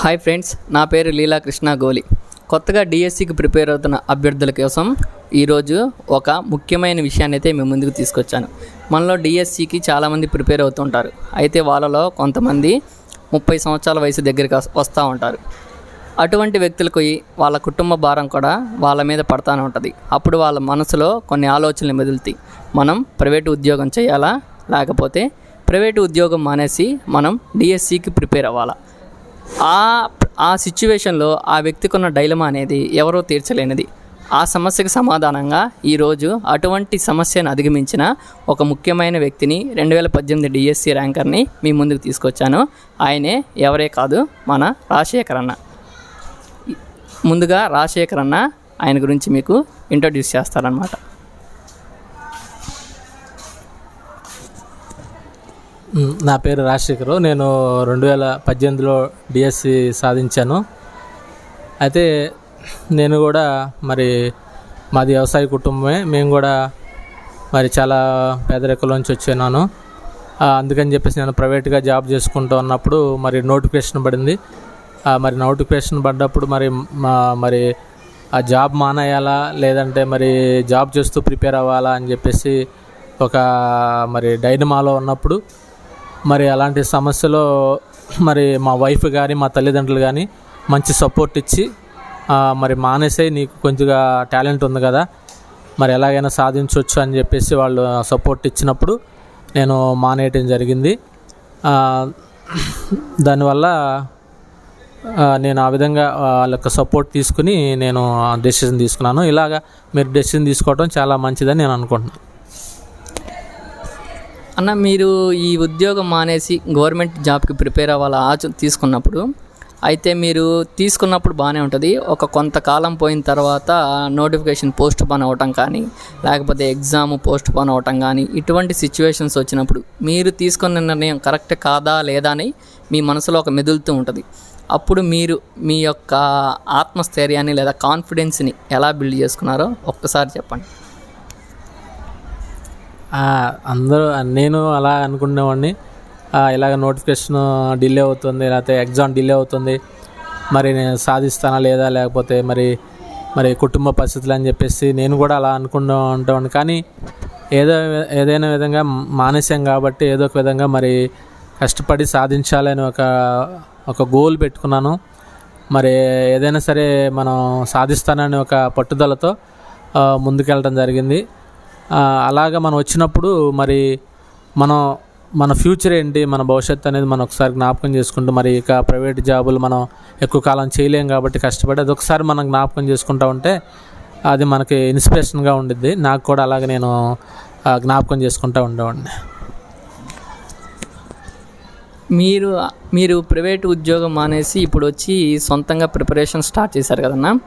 Hi friends నా పేరు లీలా కృష్ణ గోలి. కొత్తగా డిఎస్సికి ప్రిపేర్ అవుతున్న అభ్యర్థుల కోసం ఈరోజు ఒక ముఖ్యమైన విషయాన్ని అయితే మేము ముందుకు తీసుకొచ్చాను. మనలో డిఎస్సికి చాలామంది ప్రిపేర్ అవుతుంటారు అయితే వాళ్ళలో కొంతమంది ముప్పై సంవత్సరాల వయసు దగ్గరికి వస్తూ ఉంటారు. అటువంటి వ్యక్తులకు వాళ్ళ కుటుంబ భారం కూడా వాళ్ళ మీద పడతానే ఉంటుంది. అప్పుడు వాళ్ళ మనసులో కొన్ని ఆలోచనలు మెదులుతాయి. మనం ప్రైవేటు ఉద్యోగం చేయాలా? లేకపోతే ప్రైవేటు ఉద్యోగం మానేసి మనం డిఎస్సికి ప్రిపేర్ అవ్వాలా? ఆ ఆ సిచ్యువేషన్లో ఆ వ్యక్తికి ఉన్న డైలమా అనేది ఎవరో తీర్చలేనిది. ఆ సమస్యకు సమాధానంగా ఈరోజు అటువంటి సమస్యను అధిగమించిన ఒక ముఖ్యమైన వ్యక్తిని రెండు వేల పద్దెనిమిది డిఎస్సి ర్యాంకర్ని మీ ముందుకు తీసుకొచ్చాను. ఆయనే ఎవరే కాదు మన రాజశేఖర్ అన్న. ముందుగా రాజశేఖర్ అన్న ఆయన గురించి మీకు ఇంట్రొడ్యూస్ చేస్తారనమాట నా పేరు రాజశేఖరు. నేను రెండు వేల పద్దెనిమిదిలో డిఎస్సి సాధించాను. అయితే నేను కూడా మరి మాది వ్యవసాయ కుటుంబమే. మేము కూడా మరి చాలా పేదరికంలోంచి వచ్చాను అందుకని చెప్పేసి నేను ప్రైవేట్గా జాబ్ చేసుకుంటూ ఉన్నప్పుడు మరి నోటిఫికేషన్ పడింది. మరి నోటిఫికేషన్ పడ్డప్పుడు మరి మా మరి ఆ జాబ్ మానేయాలా? లేదంటే మరి జాబ్ చేస్తూ ప్రిపేర్ అవ్వాలా అని చెప్పేసి ఒక మరి డైనమాలో ఉన్నప్పుడు మరి అలాంటి సమస్యలో మరి మా వైఫ్ కానీ మా తల్లిదండ్రులు కానీ మంచి సపోర్ట్ ఇచ్చి మరి మానేసే నీకు కొంచెంగా టాలెంట్ ఉంది కదా. మరి ఎలాగైనా సాధించవచ్చు అని చెప్పేసి వాళ్ళు సపోర్ట్ ఇచ్చినప్పుడు నేను మానేయటం జరిగింది. దానివల్ల నేను ఆ విధంగా వాళ్ళ యొక్క సపోర్ట్ తీసుకుని నేను డెసిషన్ తీసుకున్నాను. ఇలాగా మీరు డెసిషన్ తీసుకోవడం చాలా మంచిదని నేను అనుకుంటున్నాను. అన్న మీరు ఈ ఉద్యోగం మానేసి గవర్నమెంట్ జాబ్కి ప్రిపేర్ అవ్వాలా ఆచ తీసుకున్నప్పుడు అయితే మీరు తీసుకున్నప్పుడు బాగానే ఉంటుంది. ఒక కొంతకాలం పోయిన తర్వాత నోటిఫికేషన్ పోస్ట్ పోన్ అవ్వటం కానీ లేకపోతే ఎగ్జామ్ పోస్ట్ పోన్ అవ్వటం కానీ ఇటువంటి సిచ్యువేషన్స్ వచ్చినప్పుడు మీరు తీసుకున్న నిర్ణయం కరెక్ట్ కాదా లేదా అని మీ మనసులో ఒక మెదులుతూ ఉంటుంది. అప్పుడు మీరు మీ యొక్క ఆత్మస్థైర్యాన్ని లేదా కాన్ఫిడెన్స్ని ఎలా బిల్డ్ చేసుకున్నారో ఒక్కసారి చెప్పండి. అందరూ నేను అలా అనుకునేవాడిని. ఇలాగ నోటిఫికేషన్ డిలే అవుతుంది లేకపోతే ఎగ్జామ్ డిలే అవుతుంది. మరి నేను సాధిస్తానా లేదా లేకపోతే మరి మరి కుటుంబ పరిస్థితులు అని చెప్పేసి నేను కూడా అలా అనుకుంటూ ఉంటాను. కానీ ఏదో ఏదైనా విధంగా మానేసాం కాబట్టి ఏదో ఒక విధంగా మరి కష్టపడి సాధించాలని ఒక ఒక గోల్ పెట్టుకున్నాను. మరి ఏదైనా సరే మనం సాధిస్తానని ఒక పట్టుదలతో ముందుకెళ్ళడం జరిగింది. అలాగ మనం వచ్చినప్పుడు మరి మనం మన ఫ్యూచర్ ఏంటి మన భవిష్యత్తు అనేది మనం ఒకసారి జ్ఞాపకం చేసుకుంటూ మరి ఇక ప్రైవేట్ జాబులు మనం ఎక్కువ కాలం చేయలేం కాబట్టి కష్టపడి అది ఒకసారి మనం జ్ఞాపకం చేసుకుంటూ ఉంటే అది మనకి ఇన్స్పిరేషన్గా ఉండిద్ది. నాకు కూడా అలాగే నేను జ్ఞాపకం చేసుకుంటూ ఉండేవాడిని. మీరు మీరు ప్రైవేట్ ఉద్యోగం మానేసి ఇప్పుడు వచ్చి సొంతంగా ప్రిపరేషన్ స్టార్ట్ చేశారు కదన్నా?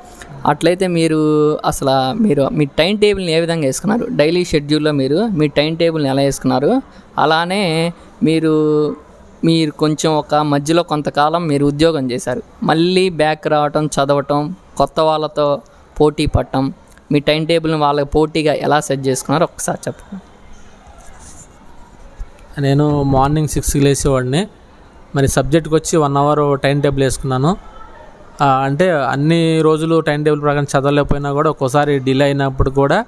అట్లయితే మీరు అసలు మీరు మీ టైం టేబుల్ని ఏ విధంగా వేసుకున్నారు? డైలీ షెడ్యూల్లో మీరు మీ టైం టేబుల్ని ఎలా వేసుకున్నారు? అలానే మీరు మీరు కొంచెం ఒక మధ్యలో కొంతకాలం మీరు ఉద్యోగం చేశారు. మళ్ళీ బ్యాక్ రావటం చదవటం కొత్త వాళ్ళతో పోటీ పడటం మీ టైం టేబుల్ని వాళ్ళకి పోటీగా ఎలా సెట్ చేసుకున్నారో ఒకసారి చెప్పండి. నేను మార్నింగ్ సిక్స్కి లేచేవాడిని. మరి సబ్జెక్ట్కి వచ్చి వన్ అవర్ టైం టేబుల్ వేసుకున్నాను. అంటే అన్ని రోజులు టైం టేబుల్ ప్రకారం చదవలేకపోయినా కూడా ఒక్కోసారి డిలే అయినప్పుడు కూడా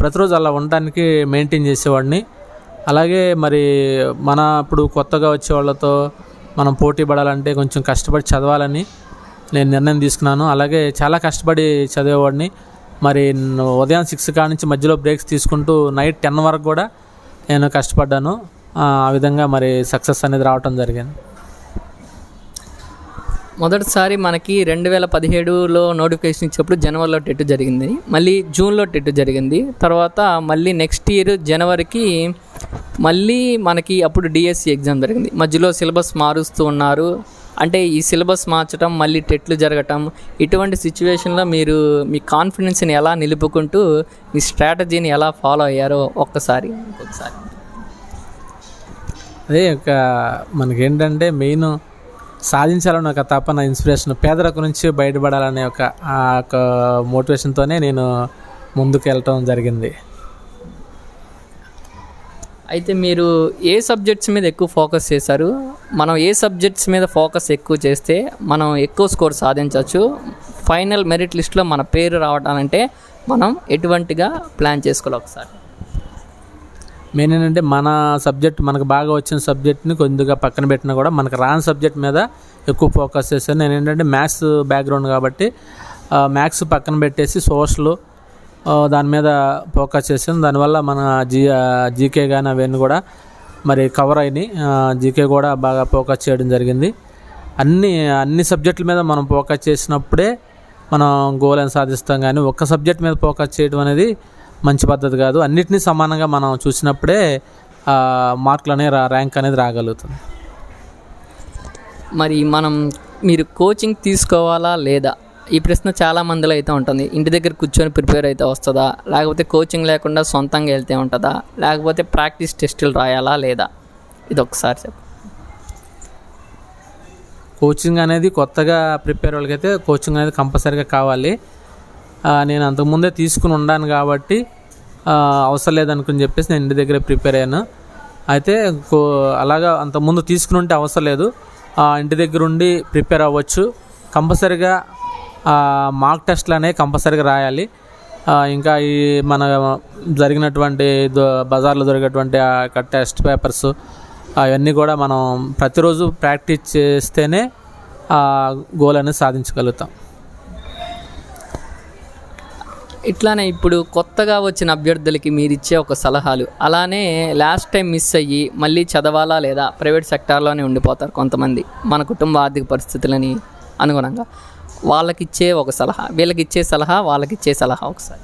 ప్రతిరోజు అలా ఉండడానికి మెయింటైన్ చేసేవాడిని. అలాగే మరి మన ఇప్పుడు కొత్తగా వచ్చే వాళ్ళతో మనం పోటీ పడాలంటే కొంచెం కష్టపడి చదవాలని నేను నిర్ణయం తీసుకున్నాను. అలాగే చాలా కష్టపడి చదివేవాడిని. మరి ఉదయం సిక్స్ కాడ నుంచి మధ్యలో బ్రేక్స్ తీసుకుంటూ నైట్ టెన్ వరకు కూడా నేను కష్టపడ్డాను. ఆ విధంగా మరి సక్సెస్ అనేది రావటం జరిగింది. మొదటిసారి మనకి రెండు వేల పదిహేడులో నోటిఫికేషన్ ఇచ్చినప్పుడు జనవరిలో టెట్ జరిగింది. మళ్ళీ జూన్లో టెట్ జరిగింది. తర్వాత మళ్ళీ నెక్స్ట్ ఇయర్ జనవరికి మళ్ళీ మనకి అప్పుడు డిఎస్సి ఎగ్జామ్ జరిగింది. మధ్యలో సిలబస్ మారుస్తూ ఉన్నారు. అంటే ఈ సిలబస్ మార్చడం మళ్ళీ టెట్లు జరగటం ఇటువంటి సిచ్యువేషన్లో మీరు మీ కాన్ఫిడెన్స్ని ఎలా నిలుపుకుంటూ మీ స్ట్రాటజీని ఎలా ఫాలో అయ్యారో ఒక్కసారి ఒక్కసారి అదే ఒక మనకేంటంటే మెయిన్ సాధించాలని ఒక తపన ఇన్స్పిరేషన్ పేదరికం నుంచి బయటపడాలనే ఒక ఆ ఒక మోటివేషన్తోనే నేను ముందుకు వెళ్ళటం జరిగింది. అయితే మీరు ఏ సబ్జెక్ట్స్ మీద ఎక్కువ ఫోకస్ చేశారు? మనం ఏ సబ్జెక్ట్స్ మీద ఫోకస్ ఎక్కువ చేస్తే మనం ఎక్కువ స్కోర్ సాధించవచ్చు? ఫైనల్ మెరిట్ లిస్ట్లో మన పేరు రావడాలంటే మనం ఎటువంటిగా ప్లాన్ చేసుకోవాలి ఒకసారి? మెయిన్ ఏంటంటే మన సబ్జెక్ట్ మనకు బాగా వచ్చిన సబ్జెక్ట్ని కొద్దిగా పక్కన పెట్టినా కూడా మనకు రాని సబ్జెక్ట్ మీద ఎక్కువ ఫోకస్ చేశాను నేను ఏంటంటే మ్యాథ్స్ బ్యాక్గ్రౌండ్ కాబట్టి మ్యాథ్స్ పక్కన పెట్టేసి సోషల్ దాని మీద ఫోకస్ చేసాను దానివల్ల మన జీ జీకే కానీ అవన్నీ కూడా మరి కవర్ అయినాయి. జీకే కూడా బాగా ఫోకస్ చేయడం జరిగింది. అన్ని అన్ని సబ్జెక్టుల మీద మనం ఫోకస్ చేసినప్పుడే మనం గోల్ అని సాధిస్తాం కానీ ఒక్క సబ్జెక్ట్ మీద ఫోకస్ చేయడం అనేది మంచి పద్ధతి కాదు. అన్నిటినీ సమానంగా మనం చూసినప్పుడే మార్కులు అనేది రా ర్యాంక్ అనేది రాగలుగుతుంది. మరి మనం మీరు కోచింగ్ తీసుకోవాలా లేదా? ఈ ప్రశ్న చాలా మందిలో అయితే ఉంటుంది. ఇంటి దగ్గర కూర్చొని ప్రిపేర్ అయితే వస్తుందా? లేకపోతే కోచింగ్ లేకుండా సొంతంగా వెళ్తే ఉంటుందా? లేకపోతే ప్రాక్టీస్ టెస్టులు రాయాలా లేదా? ఇది ఒకసారి చెప్పు. కోచింగ్ అనేది కొత్తగా ప్రిపేర్ వాళ్ళకైతే కోచింగ్ అనేది కంపల్సరీగా కావాలి. నేను అంతకుముందే తీసుకుని ఉన్నాను కాబట్టి అవసరం లేదనుకుని చెప్పేసి నేను ఇంటి దగ్గర ప్రిపేర్ అయ్యాను. అయితే కో అలాగా అంతకుముందు తీసుకుని ఉంటే అవసరం లేదు. ఇంటి దగ్గర ఉండి ప్రిపేర్ అవ్వచ్చు. కంపల్సరీగా మార్క్ టెస్ట్లు అనేవి కంపల్సరీగా రాయాలి. ఇంకా ఈ మన జరిగినటువంటి ద- బజార్లో దొరికేటువంటి టెస్ట్ పేపర్స్ అవన్నీ కూడా మనం ప్రతిరోజు ప్రాక్టీస్ చేస్తేనే ఆ గోల్ అనేది సాధించగలుగుతాం. ఇట్లానే ఇప్పుడు కొత్తగా వచ్చిన అభ్యర్థులకి మీరు ఇచ్చే ఒక సలహాలు అలానే లాస్ట్ టైం మిస్ అయ్యి మళ్ళీ చదవాలా లేదా ప్రైవేట్ సెక్టార్లోనే ఉండిపోతారు కొంతమంది మన కుటుంబ ఆర్థిక పరిస్థితులని అనుగుణంగా. వాళ్ళకి ఇచ్చే ఒక సలహా వీళ్ళకి ఇచ్చే సలహా వాళ్ళకి ఇచ్చే సలహా ఒకసారి.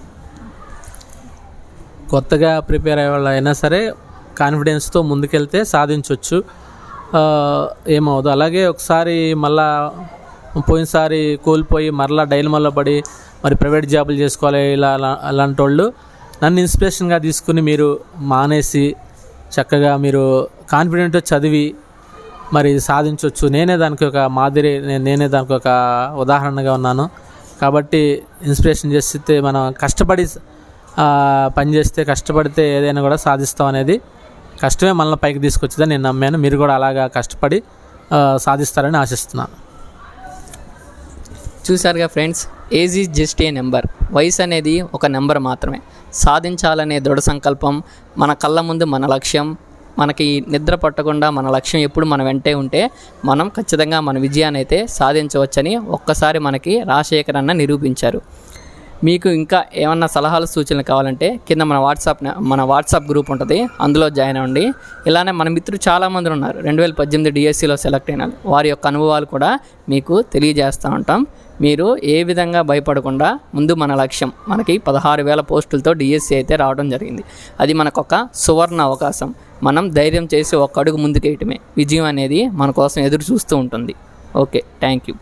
కొత్తగా ప్రిపేర్ అయ్యే వాళ్ళు అయినా సరే కాన్ఫిడెన్స్తో ముందుకెళ్తే సాధించవచ్చు ఏమవుదు అలాగే ఒకసారి మళ్ళా పోయినసారి కోల్పోయి మరలా డైలమాలో పడి మరి ప్రైవేట్ జాబులు చేసుకోవాలి ఇలా అలాంటి వాళ్ళు నన్ను ఇన్స్పిరేషన్గా తీసుకుని మీరు మానేసి చక్కగా మీరు కాన్ఫిడెంట్ చదివి మరి సాధించవచ్చు నేనే దానికి ఒక మాదిరి నే- నేనే దానికి ఒక ఉదాహరణగా ఉన్నాను. కాబట్టి ఇన్స్పిరేషన్ చేస్తే మనం కష్టపడి పనిచేస్తే కష్టపడితే ఏదైనా కూడా సాధిస్తాం అనేది కష్టమే మనల్ని పైకి తీసుకొచ్చిందని నేను నమ్మాను. మీరు కూడా అలాగా కష్టపడి సాధిస్తారని ఆశిస్తున్నాను చూసారుగా friends age is just a number. వయసు అనేది ఒక నెంబర్ మాత్రమే. సాధించాలనే దృఢ సంకల్పం మన కళ్ళ ముందు మన లక్ష్యం మనకి నిద్ర పట్టకుండా మన లక్ష్యం ఎప్పుడు మన వెంటే ఉంటే మనం ఖచ్చితంగా మన విజయాన్ని అయితే సాధించవచ్చని ఒక్కసారి మనకి రాజశేఖర్ అన్న నిరూపించారు. మీకు ఇంకా ఏమన్నా సలహాలు సూచనలు కావాలంటే కింద మన వాట్సాప్ మన వాట్సాప్ గ్రూప్ ఉంటుంది. అందులో జాయిన్ అవ్వండి. ఇలానే మన మిత్రులు చాలామంది ఉన్నారు. రెండు వేల పద్దెనిమిది డిఎస్సిలో సెలెక్ట్ అయిన వారి యొక్క అనుభవాలు కూడా మీకు తెలియజేస్తూ ఉంటాం. మీరు ఏ విధంగా భయపడకుండా ముందు మన లక్ష్యం మనకి పదహారు వేల పోస్టులతో డిఎస్సి అయితే రావడం జరిగింది. అది మనకొక సువర్ణ అవకాశం. మనం ధైర్యం చేసి ఒక అడుగు ముందుకేయటమే. విజయం అనేది మన కోసం ఎదురు చూస్తూ ఉంటుంది. Okay thank you